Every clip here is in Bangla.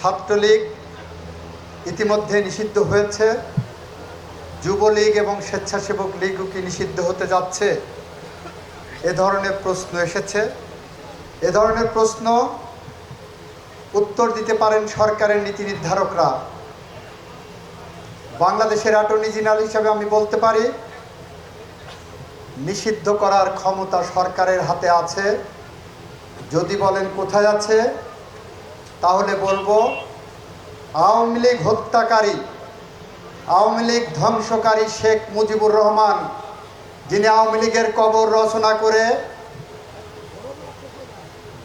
ছাত্রলীগ ইতিমধ্যে নিষিদ্ধ হয়েছে। যুবলীগ এবং স্বেচ্ছাসেবক লীগও কি নিষিদ্ধ হতে যাচ্ছে? এ ধরনের প্রশ্ন এসেছে। এ ধরনের প্রশ্ন উত্তর দিতে পারেন সরকারের নীতি নির্ধারকরা। বাংলাদেশের অ্যাটর্নি জেনারেল হিসাবে আমি বলতে পারি, নিষিদ্ধ করার ক্ষমতা সরকারের হাতে আছে। যদি বলেন কোথায় আছে তাহলে বলব, আওয়ামী লীগ হত্যাকারী, আওয়ামী লীগ ধ্বংসকারী শেখ মুজিবুর রহমান, যিনি আওয়ামী লীগের কবর রচনা করে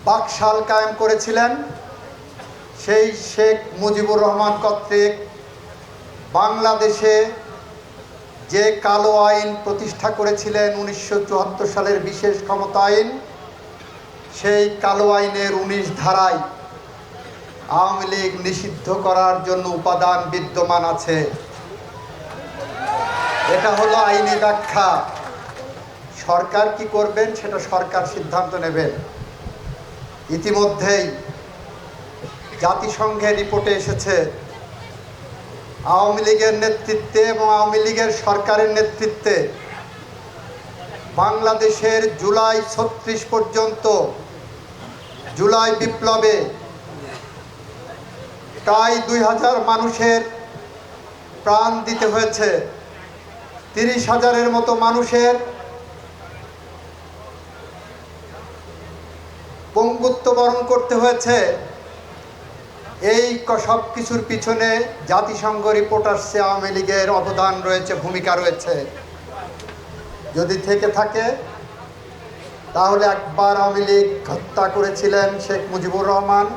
বাকশাল কায়েম করেছিলেন, সেই শেখ মুজিবুর রহমান কর্তৃক বাংলাদেশে যে কালো আইন প্রতিষ্ঠা করেছিলেন উনিশশো চুয়াত্তর সালের বিশেষ ক্ষমতা আইন, সেই কালো আইনের উনিশ ধারায় আওয়ামী লীগ নিষিদ্ধ করার জন্য উপাদান বিদ্যমান আছে। এটা হলো আইনি ব্যাখ্যা। সরকার কি করবেন সেটা সরকার সিদ্ধান্ত নেবেন। ইতিমধ্যেই জাতিসংঘের রিপোর্টে এসেছে, আওয়ামী লীগের নেতৃত্বে এবং আওয়ামী লীগের সরকারের নেতৃত্বে বাংলাদেশের জুলাই ছত্রিশ পর্যন্ত জুলাই বিপ্লবে প্রায় দুই হাজার মানুষের প্রাণ দিতে হয়েছে। তিরিশ হাজারের মতো মানুষের পঙ্গুত্ব বরণ করতে হয়েছে। এই সব কিছুর পিছনে জাতিসংঘ রিপোর্ট আসছে আওয়ামী লীগের অবদান রয়েছে, ভূমিকা রয়েছে। যদি থেকে থাকে, তাহলে একবার আওয়ামী লীগ হত্যা করেছিলেন শেখ মুজিবুর রহমান।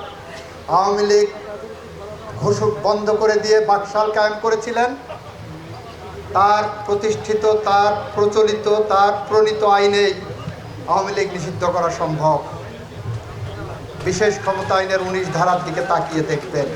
আওয়ামী লীগ ঘোষক বন্ধ করে দিয়ে বাকশাল কায়েম করেছিলেন। তার প্রতিষ্ঠিত, তার প্রচলিত, তার প্রণীত আইনেই আওয়ামী লীগ নিষিদ্ধ করা সম্ভব। বিশেষ ক্ষমতা আইনের উনিশ ধারার দিকে তাকিয়ে দেখবেন।